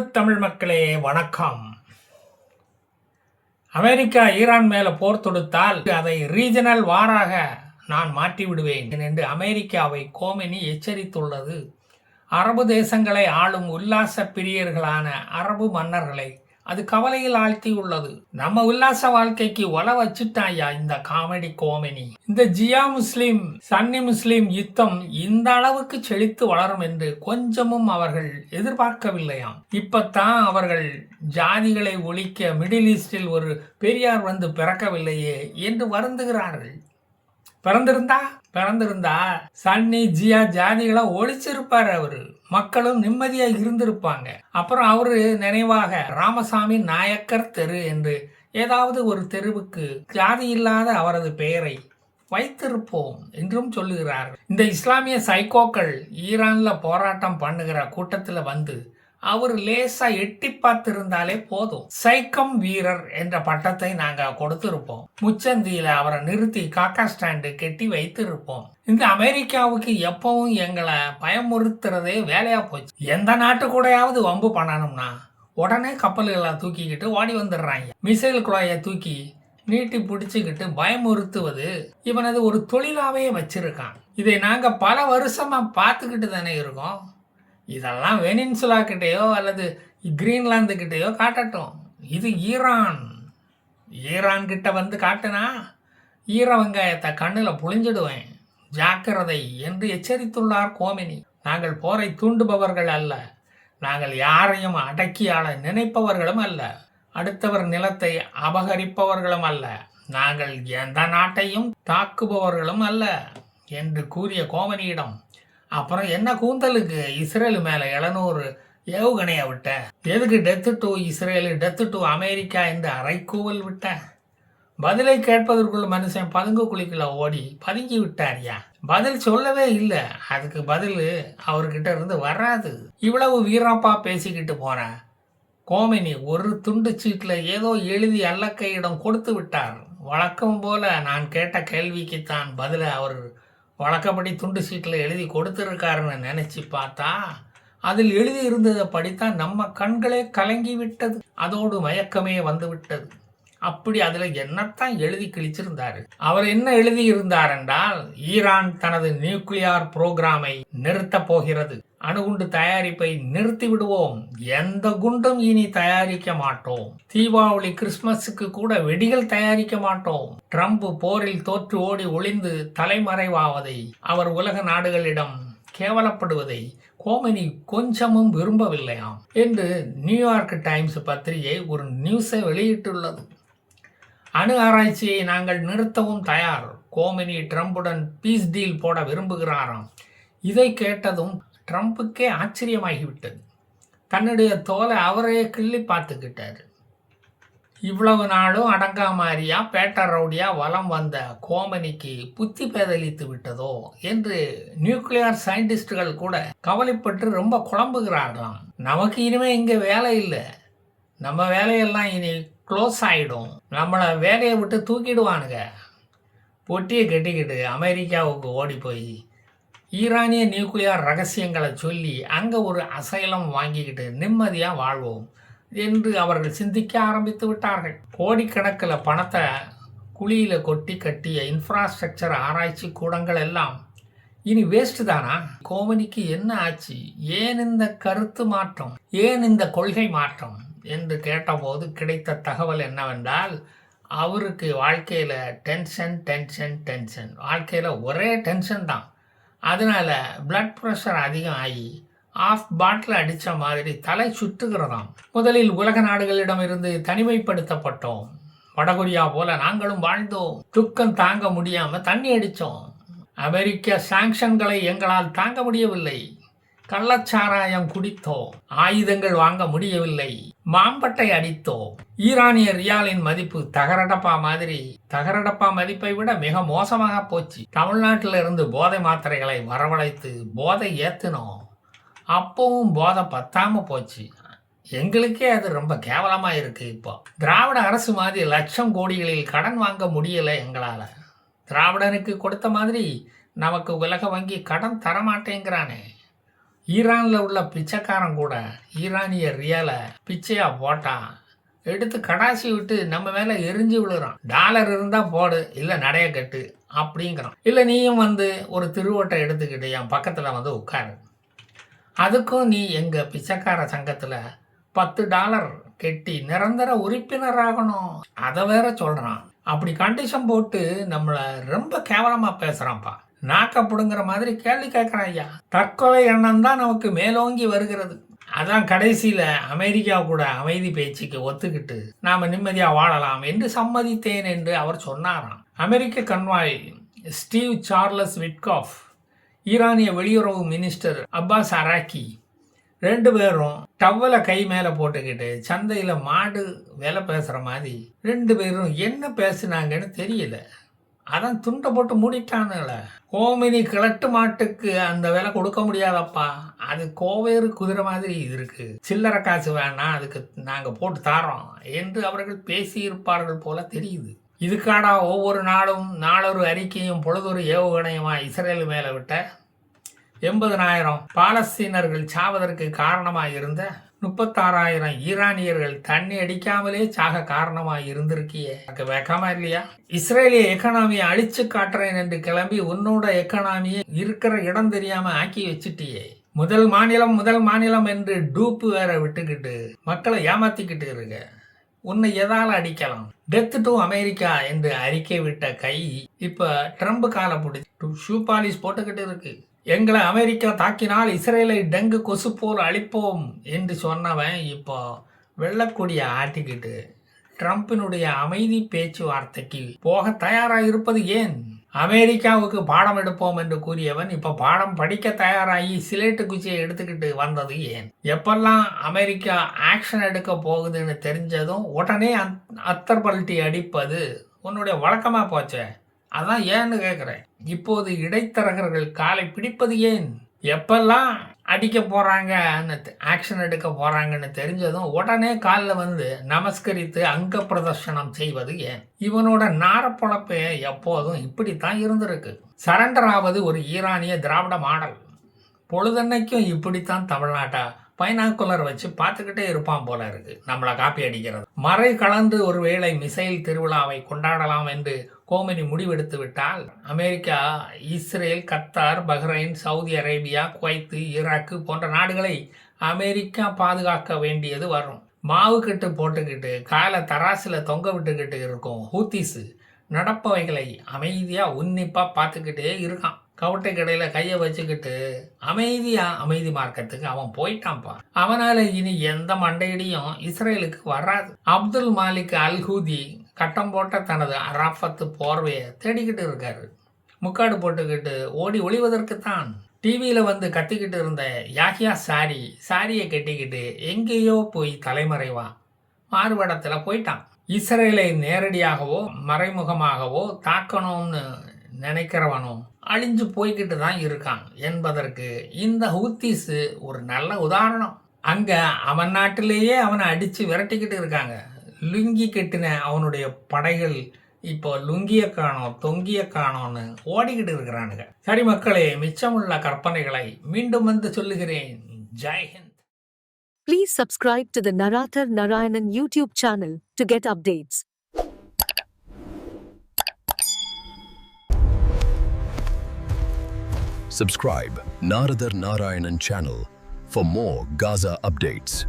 அன்பு தமிழ் மக்களே வணக்கம். அமெரிக்கா ஈரான் மேல போர் தொடுத்தால் அதை ரீஜனல் வாராக நான் மாற்றி விடுவேன் என்று அமெரிக்காவை கோமினி எச்சரித்துள்ளது. அரபு தேசங்களை ஆளும் உல்லாச பிரியர்களான அரபு மன்னர்களை அது கவலையில் ஆழ்த்தியுள்ளது. நம்ம உல்லாச வாழ்க்கைக்கு ஒல வச்சுட்டாயா இந்த காமெடி கோமெனி? இந்த ஜியா முஸ்லிம் சன்னி முஸ்லிம் யுத்தம் இந்த அளவுக்கு செழித்து வளரும் என்று கொஞ்சமும் அவர்கள் எதிர்பார்க்கவில்லையாம். இப்பத்தான் அவர்கள் ஜாதிகளை ஒழிக்க மிடில் ஈஸ்டில் ஒரு பெரியார் வந்து பிறக்கவில்லையே என்று வருந்துகிறார்கள். பிறந்திருந்தா? பிறந்திருந்தா சன்னி ஜியா ஜாதிகளை ஒழிச்சிருப்பார் அவரு. மக்களும் நிம்மதியாக இருந்திருப்பாங்க. அப்புறம் அவரு நினைவாக ராமசாமி நாயக்கர் தெரு என்று ஏதாவது ஒரு தெருவுக்கு ஜாதி இல்லாத அவரது பெயரை வைத்திருப்போம் என்றும் சொல்லுகிறார்கள். இந்த இஸ்லாமிய சைக்கோக்கள் ஈரான்ல போராட்டம் பண்ணுகிற கூட்டத்தில் வந்து அவர் லேசா எட்டி பார்த்திருந்தாலே போதும். சைக்கம் வீரர் என்ற பட்டத்தை நாங்க கொடுத்திருப்போம். முச்சந்தியில அவரை நிறுத்தி காக்கா ஸ்டாண்டு கெட்டி வைத்திருப்போம். இந்த அமெரிக்காவுக்கு எப்பவும் எங்களை பயமுறுத்துறதே வேலையா போச்சு. எந்த நாட்டு கூடயாவது வம்பு பண்ணணும்னா உடனே கப்பல்களை தூக்கிக்கிட்டு ஓடி வந்துடுறாங்க. மிசைல் குழாயை தூக்கி நீட்டி பிடிச்சுக்கிட்டு பயமுறுத்துவது இவனது ஒரு தொழிலாவே வச்சிருக்கான். இதை நாங்க பல வருஷமா பார்த்துக்கிட்டு தானே இருக்கோம். இதெல்லாம் வெனின்சுலா கிட்டேயோ அல்லது கிரீன்லாந்துக்கிட்டேயோ காட்டட்டும். இது ஈரான். ஈரான் கிட்ட வந்து காட்டுனா ஈர வெங்காயத்தை கண்ணில் புழிஞ்சிடுவேன். ஜாக்கிரதை என்று எச்சரித்துள்ளார் கோமினி. நாங்கள் போரை தூண்டுபவர்கள் அல்ல. நாங்கள் யாரையும் அடக்கியாள நினைப்பவர்களும் அல்ல. அடுத்தவர் நிலத்தை அபகரிப்பவர்களும் அல்ல. நாங்கள் எந்த நாட்டையும் தாக்குபவர்களும் அல்ல என்று கூறிய கோமனியிடம் அப்புறம் என்ன கூந்தலுக்கு இஸ்ரேல் மேலே எழுநூறு ஏவுகணையை விட்ட? எதுக்கு death to Israel death to America என்று அரைக்கூவல் விட்ட? பதிலை கேட்பதற்குள் மனுஷன் பதுங்கு குழிக்குள்ள ஓடி பதுங்கி விட்டாரியா பதில் சொல்லவே இல்லை. அதுக்கு பதில் அவர்கிட்ட இருந்து வராது. இவ்வளவு வீரப்பா பேசிக்கிட்டு போன கோமினி ஒரு துண்டு சீட்டில் ஏதோ எழுதி அல்லக்கையிடம் கொடுத்து விட்டார். வழக்கம் போல நான் கேட்ட கேள்விக்குத்தான் பதிலை அவர் வழக்கப்படி துண்டு சீட்டில் எழுதி கொடுத்துருக்காருன்னு நினச்சி பார்த்தா அதில் எழுதி இருந்ததை படித்தான் நம்ம கண்களே கலங்கி விட்டது அதோடு மயக்கமே வந்து விட்டது அப்படி அதில் என்னத்தான் எழுதி கிழிச்சிருந்தாரு? அவர் என்ன எழுதி இருந்தார் என்றால் ஈரான் தனது நியூக்ளியார் புரோகிராமை நிறுத்தப் போகிறது. அணுகுண்டு தயாரிப்பை நிறுத்திவிடுவோம் எந்த குண்டும் இனி தயாரிக்க மாட்டோம். தீபாவளி கிறிஸ்துமஸுக்கு கூட வெடிகள் தயாரிக்க மாட்டோம். ட்ரம்ப் போரில் தோற்று ஓடி ஒளிந்து தலைமறைவாவதை அவர் உலக நாடுகளிடம் கேவலப்படுவதை கோமனி கொஞ்சமும் விரும்பவில்லையாம் என்று நியூயார்க் டைம்ஸ் பத்திரிகை ஒரு நியூஸை வெளியிட்டுள்ளது. அணு ஆராய்ச்சியை நாங்கள் நிறுத்தவும் தயார். கோமினி ட்ரம்புடன் பீஸ் டீல் போட விரும்புகிறாராம். இதை கேட்டதும் ட்ரம்ப்புக்கே ஆச்சரியமாகிவிட்டது. தன்னுடைய தோலை அவரே கிள்ளி பார்த்துக்கிட்டார். இவ்வளவு நாளும் அடங்காமாரியா பேட்ட ரவுடியா வலம் வந்த கோமனிக்கு புத்தி பேதலித்து விட்டதோ என்று நியூக்ளியர் சயின்டிஸ்டுகள் கூட கவலைப்பட்டு ரொம்ப குழம்புகிறார்களாம். நமக்கு இனிமே இங்கே வேலை இல்லை. நம்ம வேலையெல்லாம் இனி க்ளோஸ் ஆகிடும் நம்மளை வேலையை விட்டு தூக்கிடுவானுங்க. பொட்டியை கட்டிக்கிட்டு அமெரிக்காவுக்கு ஓடி போய் ஈரானிய நியூக்ளியார் ரகசியங்களை சொல்லி அங்கே ஒரு அசைலம் வாங்கிக்கிட்டு நிம்மதியாக வாழ்வோம் என்று அவர்கள் சிந்திக்க ஆரம்பித்து விட்டார்கள். கோடிக்கணக்கில் பணத்தை குழியில் கொட்டி கட்டிய இன்ஃப்ராஸ்ட்ரக்சர் ஆராய்ச்சி கூடங்கள் எல்லாம் இனி வேஸ்ட் தானா? கோமனிக்கு என்ன ஆச்சு? ஏன் இந்த கருத்து மாற்றம்? ஏன் இந்த கொள்கை மாற்றம்? என்று கேட்டபோது கிடைத்த தகவல் என்னவென்றால் அவருக்கு வாழ்க்கையில் டென்ஷன் டென்ஷன் டென்ஷன் வாழ்க்கையில் ஒரே டென்ஷன் தான். அதனால பிளட் ப்ரெஷர் அதிகம் ஆகி ஆஃப் பாட்டில் அடித்த மாதிரி தலை சுற்றுகிறதாம். முதலில் உலக நாடுகளிடம் இருந்து தனிமைப்படுத்தப்பட்டோம். வடகொரியா போல நாங்களும் வாழ்ந்தோம். துக்கம் தாங்க முடியாமல் தண்ணி அடித்தோம் அமெரிக்க சாங்ஷன்களை எங்களால் தாங்க முடியவில்லை. கள்ளச்சாராயம் குடித்தோம். ஆயுதங்கள் வாங்க முடியவில்லை. மாம்பட்டை அடித்தோம். ஈரானிய ரியாலின் மதிப்பு தகரடப்பா மாதிரி. தகரடப்பா மதிப்பை விட மிக மோசமாக போச்சு. தமிழ்நாட்டில் இருந்து போதை மாத்திரைகளை வரவழைத்து போதை ஏத்தினோம். அப்பவும் போதை பத்தாம போச்சு. எங்களுக்கே அது ரொம்ப கேவலமா இருக்கு இப்போ. திராவிட அரசு மாதிரி லட்சம் கோடிகளில் கடன் வாங்க முடியல எங்களால. திராவிடனுக்கு கொடுத்த மாதிரி நமக்கு உலக வங்கி கடன் தரமாட்டேங்கிறானே. ஈரானில் உள்ள பிச்சைக்காரன் கூட ஈரானிய ரியலை பிச்சையாக போட்டான். எடுத்து கடாசி விட்டு நம்ம மேலே எரிஞ்சு விழுறான். டாலர் இருந்தால் போடு இல்லை நடைய கட்டு அப்படிங்கிறான். இல்லை நீயும் வந்து ஒரு திருவோட்டை எடுத்துக்கிட்டு என் பக்கத்தில் வந்து உட்காரு. அதுக்கும் நீ எங்கள் பிச்சைக்கார சங்கத்தில் பத்து டாலர் கெட்டி நிரந்தர உறுப்பினராகணும். அதை வேற சொல்கிறான் அப்படி கண்டிஷன் போட்டு நம்மளை ரொம்ப கேவலமாக பேசுகிறான்ப்பா நாக்க மாதிரி கேள்வி கேட்குறான் ஐயா. தற்கொலை எண்ணம் தான் நமக்கு மேலோங்கி வருகிறது. அதான் கடைசியில் அமெரிக்கா கூட அமைதி பேச்சுக்கு ஒத்துக்கிட்டு நாம் நிம்மதியாக வாழலாம் என்று சம்மதித்தேன் என்று அவர் சொன்னாராம். அமெரிக்க கன்வாய் ஸ்டீவ் சார்லஸ் விட்காஃப் ஈரானிய வெளியுறவு மினிஸ்டர் அப்பாஸ் அராக்கி ரெண்டு பேரும் டவ்வலை கை மேலே போட்டுக்கிட்டு சந்தையில் மாடு வேலை பேசுகிற மாதிரி ரெண்டு பேரும் என்ன பேசுனாங்கன்னு தெரியல. அதான் துண்டை போட்டு மூடிட்டானுங்கள. கோமினி கிழட்டு மாட்டுக்கு அந்த விலை கொடுக்க முடியாதப்பா. அது கோவேறு குதிரை மாதிரி இருக்கு. சில்லறை காசு வேணாம் அதுக்கு நாங்கள் போட்டு தாரோம் என்று அவர்கள் பேசியிருப்பார்கள் போல தெரியுது. இதுக்காடா ஒவ்வொரு நாளும் நாளொரு அறிக்கையும் பொழுதொரு ஏவுகணையுமா இஸ்ரேல் மேலே விட்ட? எண்பதனாயிரம் பாலஸ்தீனர்கள் சாவதற்கு காரணமாக இருந்த முப்பத்தாறாயிரம் ஈரானியர்கள் தண்ணி அடிக்காமலே சாக காரணமாக இருந்திருக்கியே. எனக்கு வெக்கமா இல்லையா? இஸ்ரேலிய எக்கனாமியை அழிச்சு காட்டுறேன் என்று கிளம்பி உன்னோட எக்கனாமியை இருக்கிற இடம் தெரியாம ஆக்கி வச்சுட்டியே. முதல் மாநிலம் முதல் மாநிலம் என்று டூப்பு வேற விட்டுக்கிட்டு மக்களை ஏமாத்திக்கிட்டு இருக்க. உன்னை எதால் அடிக்கலாம்? டெத் டு அமெரிக்கா என்று அறிக்கை விட்ட கை இப்ப ட்ரம்ப் காலை பிடிச்சி ஷூ பாலிஷ் போட்டுக்கிட்டு இருக்கு. எங்களை அமெரிக்கா தாக்கினால் இஸ்ரேலை டெங்கு கொசு போல் அழிப்போம் என்று சொன்னவன் இப்போ வெள்ளக்கூடிய ஆட்டிக்கிட்டு ட்ரம்பினுடைய அமைதி பேச்சுவார்த்தைக்கு போக தயாராக இருப்பது ஏன்? அமெரிக்காவுக்கு பாடம் எடுப்போம் என்று கூறியவன் இப்போ பாடம் படிக்க தயாராகி சிலேட்டு குச்சியை எடுத்துக்கிட்டு வந்தது ஏன்? எப்பெல்லாம் அமெரிக்கா ஆக்ஷன் எடுக்க போகுதுன்னு தெரிஞ்சதும் உடனே அத்தர் பல்ட்டி அடிப்பது உன்னுடைய வழக்கமாக போச்சே? அதான் ஏன்னு கேட்குறேன் இப்போது இடைத்தரகர்கள் காலை பிடிப்பது ஏன்? எப்பெல்லாம் அடிக்க போகிறாங்கன்னு ஆக்ஷன் எடுக்க போகிறாங்கன்னு தெரிஞ்சதும் உடனே காலில் வந்து நமஸ்கரித்து அங்க பிரதர்ஷனம் செய்வது ஏன்? இவனோட நாரப்பொழப்பே எப்போதும் இப்படித்தான் இருந்திருக்கு. சரண்டர் ஆவது ஒரு ஈரானிய திராவிட மாடல். பொழுதன்னைக்கும் இப்படித்தான் தமிழ்நாட்டா? பைனாக்குலர் வச்சு பார்த்துக்கிட்டே இருப்பான் போல இருக்கு. நம்மளை காப்பி அடிக்கிறது. மறை கலந்து ஒருவேளை மிசைல் திருவிழாவை கொண்டாடலாம் என்று கோமினி முடிவெடுத்து விட்டால் America Israel Qatar Bahrain Saudi Arabia Kuwait Iraq போன்ற நாடுகளை அமெரிக்கா பாதுகாக்க வேண்டியது வரும். மாவு கட்டு போட்டுக்கிட்டு காலை தராசில் தொங்க விட்டுக்கிட்டு இருக்கும் ஹூத்திஸு. நடப்பவைகளை அமைதியாக உன்னிப்பாக பார்த்துக்கிட்டே இருக்கான். கவட்டை கடையில் கையை வச்சுக்கிட்டு அமைதியாக அமைதி மார்க்கத்துக்கு அவன் போயிட்டான்ப்பா. அவனால் இனி எந்த மண்டையிடையும் இஸ்ரேலுக்கு வராது. அப்துல் மாலிக் அல்ஹூதி கட்டம் போட்ட தனது அராஃபத்து போர்வையை தேடிக்கிட்டு இருக்காரு. முக்காடு போட்டுக்கிட்டு ஓடி ஒளிவதற்குத்தான். டிவியில் வந்து கத்திக்கிட்டு இருந்த யாஹியா சாரி சாரியை கட்டிக்கிட்டு எங்கேயோ போய் தலைமறைவா மாறுபடத்தில் போயிட்டான். இஸ்ரேலை நேரடியாகவோ மறைமுகமாகவோ தாக்கணும்னு நினைக்கிறவனும் அழிஞ்சு போய்கிட்டு தான் இருக்கான் என்பதற்கு இந்த ஹூத்திஸு ஒரு நல்ல உதாரணம். அங்கே அவன் நாட்டிலேயே அவனை அடித்து விரட்டிக்கிட்டு இருக்காங்க. லுங்கி கெட்டின அவனுடைய படைகள் இப்போ லுங்கிய காணோம் தொங்கிய காணோன்னு ஓடிக்கிட்டு இருக்கிறானுங்க. சரி மக்களே மிச்சமுள்ள கற்பனைகளை மீண்டும் வந்து சொல்லுகிறேன். ஜெய்ஹிந்த் Please subscribe to the Narathar Narayanan YouTube channel to get updates. Subscribe Naradar Narayanan channel for more Gaza updates.